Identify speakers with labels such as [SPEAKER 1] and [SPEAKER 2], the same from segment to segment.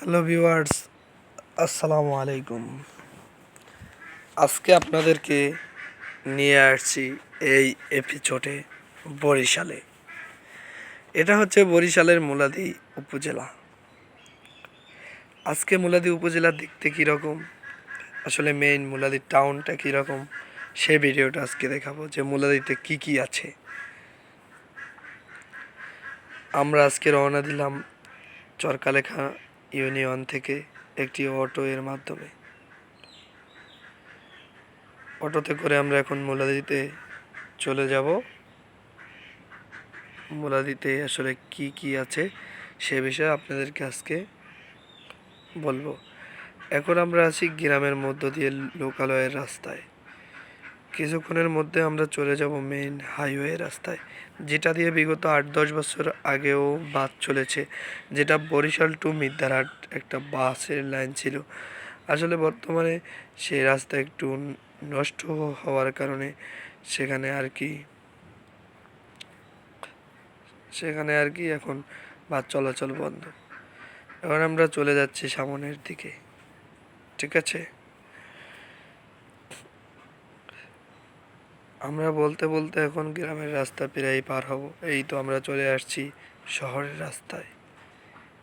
[SPEAKER 1] Hello viewers, আসসালামু আলাইকুম। আজকে আপনাদেরকে নিয়ে আসছি এই এপিসোডে বরিশালে। এটা হচ্ছে বরিশালের মুলাদি উপজেলা। আজকে মুলাদি উপজেলা দেখতে কীরকম? আসলে মেইন মুলাদি টাউনটা কীরকম? সে ভিডিওটা আজকে দেখাবো যে মুলাদিতে কি কি আছে। আমরা আজকে রওনা দিলাম চরকালেখা ইউনিয়ন থেকে একটি অটো এর মাধ্যমে। অটোতে করে আমরা এখন মোলাদিতে চলে যাব। মোলাদিতে আসলে কি কি আছে সে বিষয়ে আপনাদেরকে আজকে বলব। এখন আমরা আছি গ্রামের মধ্য দিয়ে লোকালয়ের রাস্তায়। কিছুক্ষণের মধ্যে আমরা চলে যাব মেইন হাইওয়ে রাস্তায়, যেটা দিয়ে বিগত আট দশ বছর আগেও বাস চলেছে, যেটা বরিশাল টু মিদ্যারহাট একটা বাসের লাইন ছিল। আসলে বর্তমানে সেই রাস্তা একটু নষ্ট হওয়ার কারণে সেখানে আর কি, সেখানে আর কি এখন বাস চলাচল বন্ধ। এখন আমরা চলে যাচ্ছি সামনের দিকে, ঠিক আছে? আমরা বলতে বলতে এখন গ্রামের রাস্তা প্রায় পার হব। এই তো আমরা চলে আসছি শহরের রাস্তায়।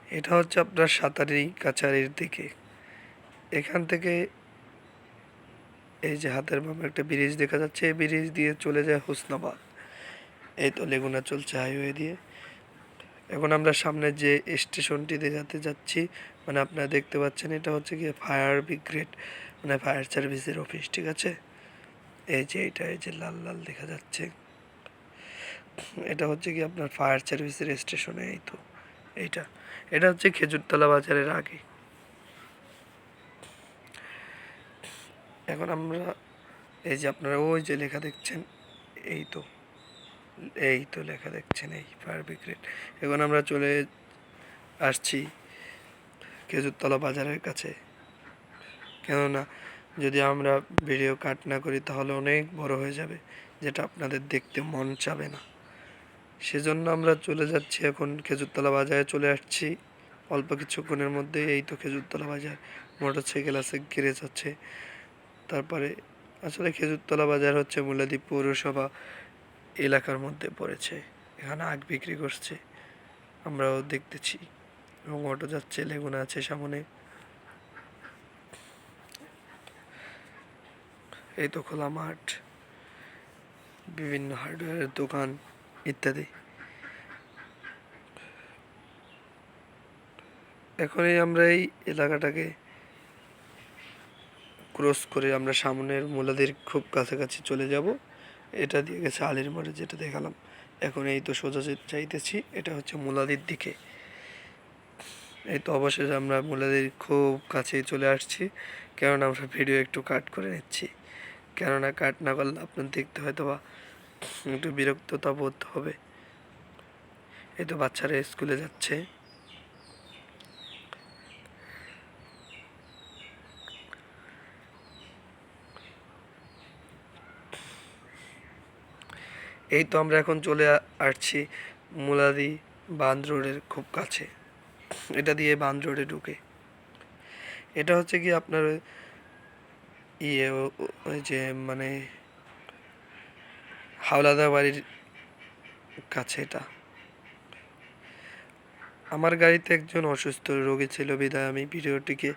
[SPEAKER 1] এটা হচ্ছে আপনার সাঁতারি কাছারির দিকে। এখান থেকে এই যে হাতের বামে একটা ব্রিজ দেখা যাচ্ছে। এই ব্রিজ দিয়ে চলে যায় হুসনাবাদ। এই তো লেগুনা চলছে হাইওয়ে দিয়ে। এখন আমরা সামনে যে স্টেশনটিতে যাতে যাচ্ছি মানে আপনারা দেখতে পাচ্ছেন এটা হচ্ছে গিয়ে ফায়ার ব্রিগেড মানে ফায়ার সার্ভিসের অফিস, ঠিক আছে? এই যে এটা, এই যে লাল লাল দেখা যাচ্ছে। এটা হচ্ছে কি আপনার ফায়ার সার্ভিসের স্টেশনে, এই তো, এইটা। এটা হচ্ছে খেজুরতলা বাজারের আগে। এখন আমরা, এই যে আপনারা ওই যে লেখা দেখছেন, এই তো এই তো লেখা দেখছেন, এই ফায়ার ব্রিগেড। এখন আমরা চলে আসছি খেজুরতলা বাজারের কাছে। কেননা যদি আমরা ভিডিও কাট না করি, তাহলে অনেক বড় হয়ে যাবে, যেটা আপনাদের দেখতে মন চাবে না। সেজন্য আমরা চলে যাচ্ছি এখন খেজুরতলা বাজারে, চলে আসছি। অল্প কিছুক্ষণের মধ্যে এই তো খেজুরতলা বাজার। মোটর সাইকেল আছে গ্যারেজ আছে। তারপরে আসলে খেজুরতলা বাজার হচ্ছে মুলাদি পৌরসভা এলাকার মধ্যে পড়েছে। এখানে আগ বিক্রি করছে। আমরাও দেখতেছি। এবং অটো যাচ্ছে, লেগুনা আছে সামনে। এই তো খোলা মাঠ, বিভিন্ন হার্ডওয়্যারের দোকান ইত্যাদি। এখনই আমরা এই এলাকাটাকে ক্রস করে আমরা সামনের মোলাদের খুব কাছাকাছি চলে যাব। এটা দিয়ে গেছে আলির মাঠে যেটা দেখালাম। এখন এই তো সোজা যাইতেছি, এটা হচ্ছে মোলাদির দিকে। এই তো অবশেষে আমরা মোলাদির খুব কাছে চলে আসছি, কেননা আমরা ভিডিও একটু কাট করে নিচ্ছি। কেননা কাট না করলে আপনার দেখতে হয়তো বা একটু বিরক্ততা বোধ হবে। এই তো বাচ্চারা স্কুলে যাচ্ছে। এই তো আমরা এখন চলে আসছি মুলাদি বাঁধ রোডের খুব কাছে। এটা দিয়ে বাঁধ রোডে ঢুকে। এটা হচ্ছে কি আপনার ইয়ে যে মানে হাওলাদা বাড়ির কাছে এটা। আমার গাড়িতে একজন অসুস্থ রোগী ছিল বিধায় আমি ভিডিওটিকে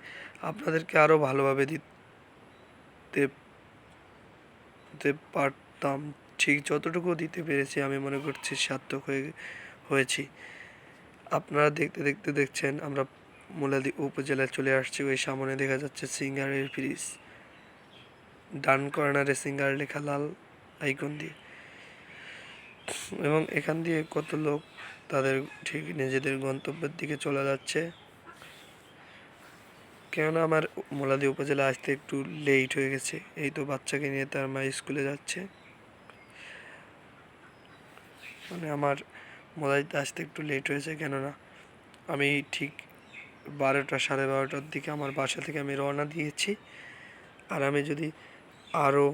[SPEAKER 1] আপনাদেরকে আরও ভালোভাবে দিতে পারতাম। ঠিক যতটুকু দিতে পেরেছি, আমি মনে করছি সার্থক হয়ে হয়েছি। আপনারা দেখতে দেখতে দেখছেন, আমরা মুলাদি উপজেলায় চলে আসছি। ওই সামনে দেখা যাচ্ছে সিঙ্গারের ব্রিজ। ডান কর্নারে সিঙ্গার লেখা লাল আইকন দিয়ে। এবং এখান দিয়ে কত লোক তাদের ঠিক নিজেদের গন্তব্যের দিকে চলে যাচ্ছে। কেননা আমার মোলাদি উপজেলা আসতে একটু লেট হয়ে গেছে, এই তো বাচ্চাকে নিয়ে তার মা স্কুলে যাচ্ছে। মানে আমার মোলাদিতে আসতে একটু লেট হয়েছে, কেননা আমি ঠিক বারোটা সাড়ে বারোটার দিকে আমার বাসা থেকে আমি রওনা দিয়েছি। আর আমি যদি আরও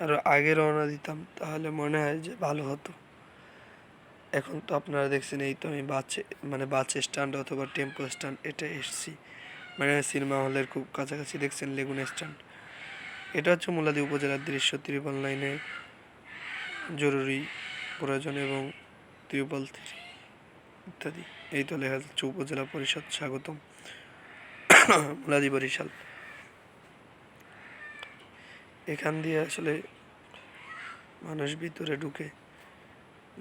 [SPEAKER 1] আরও আগে রওনা দিতাম, তাহলে মনে হয় যে ভালো হতো। এখন তো আপনারা দেখছেন এই তো আমি বাসে মানে বাস স্ট্যান্ড অথবা টেম্পো স্ট্যান্ড এটা এসছি। মানে সিনেমা হলের খুব কাছাকাছি দেখছেন লেগুন স্ট্যান্ড। এটা হচ্ছে মুলাদি উপজেলার দৃশ্য, ত্রিপল লাইনে জরুরি প্রয়োজন এবং থ্রি ইত্যাদি। এই তো লেখা যাচ্ছে উপজেলা পরিষদ স্বাগতম। মুলাদি বরিশাল। এখান দিয়ে আসলে মানুষ ভিতরে ঢুকে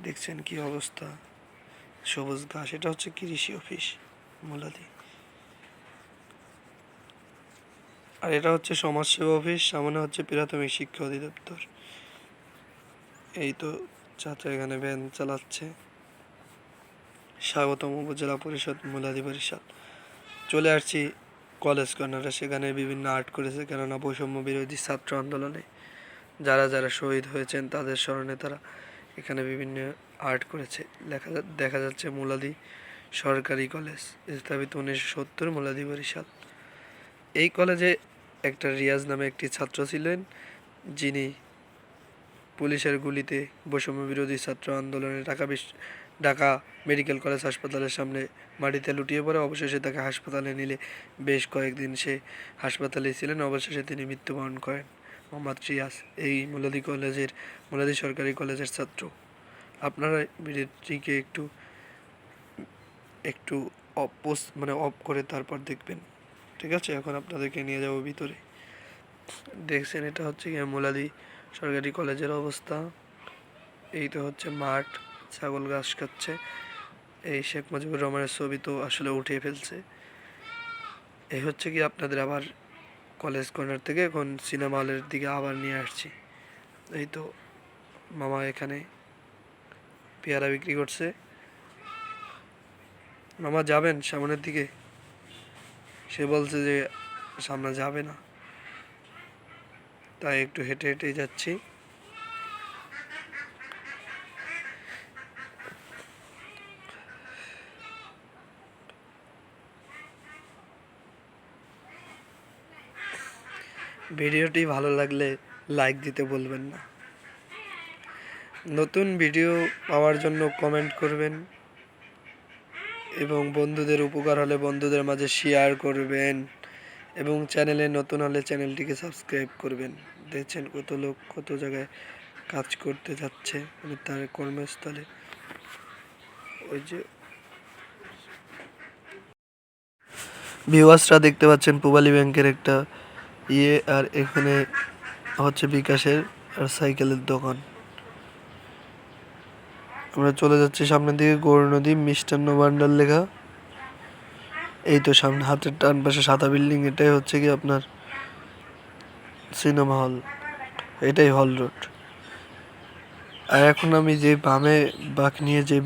[SPEAKER 1] দেখছেন কি অবস্থা। সবুজ ঘাস, এটা হচ্ছে কৃষি অফিস, মুলাদি। আর এটা হচ্ছে সমাজসেবা অফিস, সামনে হচ্ছে প্রাথমিক শিক্ষা অধিদপ্তর। এই তো চাচা এখানে ভ্যান চালাচ্ছে। স্বাগতম উপজেলা পরিষদ, মুলাদি বরিশাল চলে আসছি কলেজ কর্নারে, সেখানে বিভিন্ন আর্ট করেছে, কেননা বৈষম্য বিরোধী ছাত্র আন্দোলনে। যারা যারা শহীদ হয়েছেন, তাদের স্মরণে তারা এখানে বিভিন্ন আর্ট করেছে। লেখা দেখা যাচ্ছে মুলাদি সরকারি কলেজ, স্থাপিত উনিশশো সত্তর মুলাদি বরিশাল এই কলেজে একটা রিয়াজ নামে একটি ছাত্র ছিলেন, যিনি পুলিশের গুলিতে বৈষম্য বিরোধী ছাত্র আন্দোলনে ঢাকা বিশ্ব ঢাকা মেডিকেল কলেজ হাসপাতালের সামনে মাটিতে লুটিয়ে পড়ে। অবশেষে তাকে হাসপাতালে নিলে বেশ কয়েকদিন সে হাসপাতালে ছিলেন। অবশেষে তিনি মৃত্যুবরণ করেন মোহাম্মদ রিয়াজ, এই মুলাদি কলেজের, মুলাদি সরকারি কলেজের ছাত্র। আপনারা ভিডিওটিকে একটু একটু অফ, পোস্ট মানে অফ করে তারপর দেখবেন। ঠিক আছে? এখন আপনাদেরকে নিয়ে যাব ভিতরে। দেখছেন, এটা হচ্ছে গিয়ে মুলাদি সরকারি কলেজের অবস্থা। এই তো হচ্ছে মাঠ, ছাগল ঘাস খাচ্ছে। এই শেখ মুজিবুর রহমানের ছবি তো আসলে উঠিয়ে ফেলছে। এই হচ্ছে কি আপনাদের আবার কলেজ কর্নার থেকে এখন সিনেমা হলের দিকে আবার নিয়ে আসছি। এই তো মামা এখানে পেয়ারা বিক্রি করছে। মামা যাবেন সামনের দিকে? সে বলছে যে সামনে যাবে না। তাই একটু হেঁটে হেঁটে যাচ্ছি। ভিডিওটি ভালো লাগলে লাইক দিতে বলবেন না। নতুন ভিডিও পাওয়ার জন্য কমেন্ট করবেন এবং বন্ধুদের উপকার হলে বন্ধুদের মাঝে শেয়ার করবেন এবং চ্যানেলে নতুন হলে চ্যানেলটিকে সাবস্ক্রাইব করবেন। দেখছেন কত লোক কত জায়গায় কাজ করতে যাচ্ছে মানে তার কর্মস্থলে। ওই যে ভিউয়ার্সরা দেখতে পাচ্ছেন পূবালী ব্যাংকের একটা ইয়ে আর এখানে হচ্ছে বিকাশের আর সাইকেলের দোকান। আমরা চলে যাচ্ছি সামনের দিকে, গৌর নদী, মিষ্টান্ন ভান্ডার লেখা। এই তো সামনে হাতের টান পাশে সাদা বিল্ডিং এটাই হচ্ছে কি আপনার সিনেমা হল। এটাই হল রোড। আর এখন আমি যে বামে বাঁক নিয়ে যে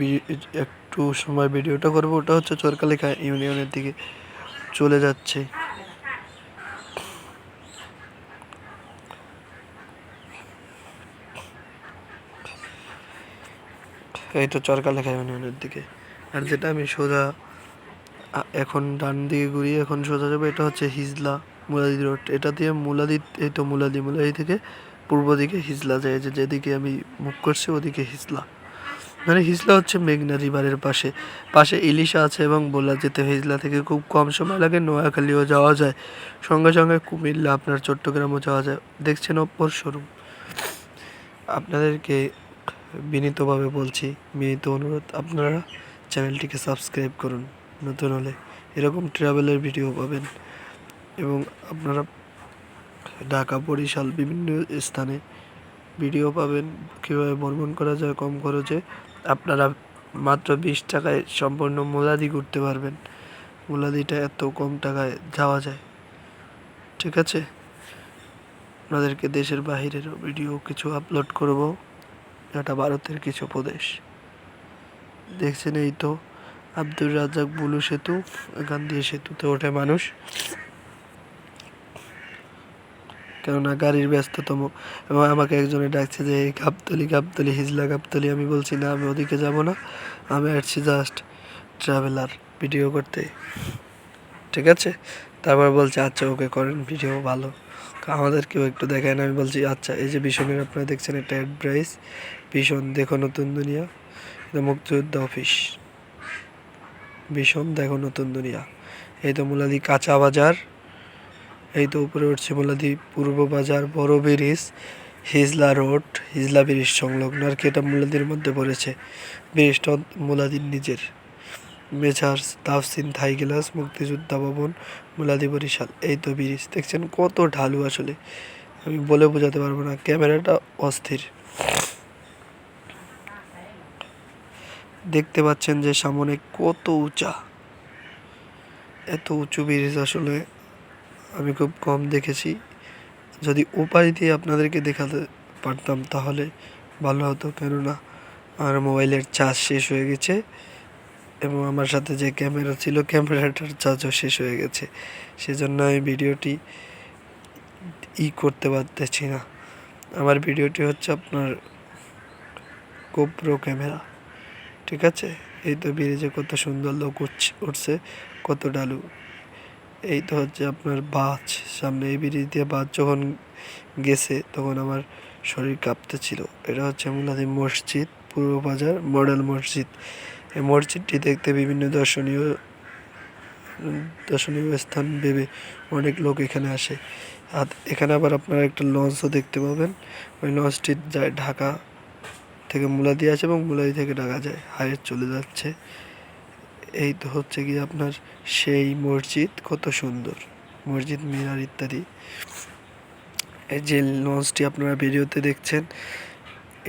[SPEAKER 1] একটু সময় ভিডিওটা করব, ওটা হচ্ছে চরকালেখা ইউনিয়নের দিকে চলে যাচ্ছে। এই তো চরকালেখা ইউনিয়নের দিকে। আর যেটা আমি সোজা এখন ডান দিকে ঘুরিয়ে এখন সোজা যাব, এটা হচ্ছে হিজলা। মুলাদি রোড এটা দিয়ে মুলাদি এই তো মুলাদি মুলাদি থেকে পূর্ব দিকে হিজলা যায়, যে যেদিকে আমি মুখ করছি ওদিকে হিজলা। মানে হিজলা হচ্ছে মেঘনা রিভারের পাশে। পাশে ইলিশা আছে এবং বোলা যেতে হিজলা থেকে খুব কম সময় লাগে নোয়াখালীও যাওয়া যায়। সঙ্গে সঙ্গে কুমিল্লা, আপনার চট্টগ্রামও যাওয়া যায়। দেখছেন অপর শোরুম। আপনাদেরকে বিনীতভাবে বলছি, বিনীত অনুরোধ, আপনারা চ্যানেলটিকে সাবস্ক্রাইব করুন। নতুন হলে এরকম ট্রাভেলের ভিডিও পাবেন। এবং আপনারা ঢাকা, বরিশাল বিভিন্ন স্থানে ভিডিও পাবেন। কীভাবে ভ্রমণ করা যায়, কম খরচে আপনারা মাত্র বিশ টাকায় সম্পূর্ণ মোলাদি ঘুরতে পারবেন। মোলাদিটা এত কম টাকায় যাওয়া যায়। ঠিক আছে? আপনাদেরকে দেশের বাইরের ভিডিও কিছু আপলোড করব। এটা ভারতের কিছু প্রদেশ। দেখছেন এই তো? আব্দুর রাজাক বুলু সেতু, এখান দিয়ে সেতুতে ওঠে মানুষ। কেননা গাড়ির ব্যস্ততম এবং আমাকে একজনে ডাকছে যে, এই গাবতলি গাবতলি, হিজলা গাবতলি, আমি বলছি, না, আমি ওদিকে যাব না, আমি আসছি জাস্ট ট্রাভেলার ভিডিও করতে। ঠিক আছে? তারপর বলছে আচ্ছা ওকে করেন ভিডিও ভালো। আমাদেরকেও একটু দেখায় না, আমি বলছি আচ্ছা এই যে ভীষণের আপনারা দেখছেন, এটা অ্যাডভাইস ভীষণ, দেখো নতুন দুনিয়া। এটা মুক্তিযোদ্ধা অফিস ভীষণ, দেখো নতুন দুনিয়া। এই তো মুলাদি কাঁচা বাজার। এই তো উপরে উঠছে মুলাদি পূর্ব বাজার বড় bridge, Hijla road, Hijla bridge সংলগ্ন। আর কি এটা মুলাদির মধ্যে পড়েছে। ব্রিজটা মুলাদির নিজের। মেছার্স তাফসিন থাই গ্লাস মুক্তিযোদ্ধা ভবন, মুলাদি বরিশাল। এই তো ব্রিজ। দেখছেন কত ঢালু আসলে। আমি বলে বোঝাতে পারব না, ক্যামেরাটা অস্থির। দেখতে পাচ্ছেন যে সামনে কত উঁচা। এত উঁচু ব্রিজ আসলে। আমি খুব কম দেখেছি। যদি উপায় দিয়ে আপনাদেরকে দেখাতে পারতাম তাহলে ভালো হতো। কেননা আমার মোবাইলের চার্জ শেষ হয়ে গেছে এবং আমার সাথে যে ক্যামেরা ছিল, ক্যামেরাটার চার্জও শেষ হয়ে গেছে। সেজন্য আমি ভিডিওটি ই করতে পারতেছি না। আমার ভিডিওটি হচ্ছে আপনার গোপ্রো ক্যামেরা। ঠিক আছে? এই তো ব্রিজে কত সুন্দর লোক উঠছে কত ডালু এই তো হচ্ছে আপনার বাজ, সামনে এই ব্রিজ দিয়ে বাজ যখন গেছে তখন আমার শরীর কাঁপতেছিল। এটা হচ্ছে মুলাদি মসজিদ, পূর্ব বাজার, মডেল মসজিদ। এই মসজিদটি দেখতে বিভিন্ন দর্শনীয় দর্শনীয় স্থান ভেবে অনেক লোক এখানে আসে। আর এখানে আবার আপনারা একটা লঞ্চও দেখতে পাবেন। ওই লঞ্চটি যায় ঢাকা থেকে মুলাদি আছে এবং মুলাদি থেকে ঢাকা যায়, হাইওয়ে চলে যাচ্ছে। এই তো হচ্ছে কি আপনার সেই মসজিদ, কত সুন্দর। মসজিদ, মিনার ইত্যাদি। এই যে লঞ্চটি আপনারা ভিডিওতে দেখছেন,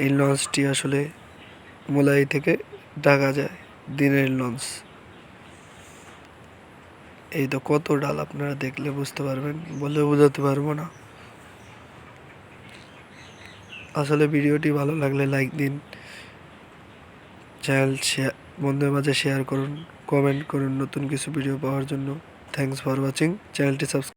[SPEAKER 1] এই লঞ্চটি আসলে মুলাই থেকে ঢাকা যায়, দিনের লঞ্চ। এই তো কত ডাল আপনারা দেখলে বুঝতে পারবেন বলে বোঝাতে পারব না। আসলে ভিডিওটি ভালো লাগলে লাইক দিন, চ্যানেল শেয়ার বন্ধুদের মাঝে শেয়ার করুন কমেন্ট করুন নতুন কিছু ভিডিও পাওয়ার জন্য। থ্যাংকস ফর ওয়াচিং চ্যানেলটি সাবস্ক্রাইব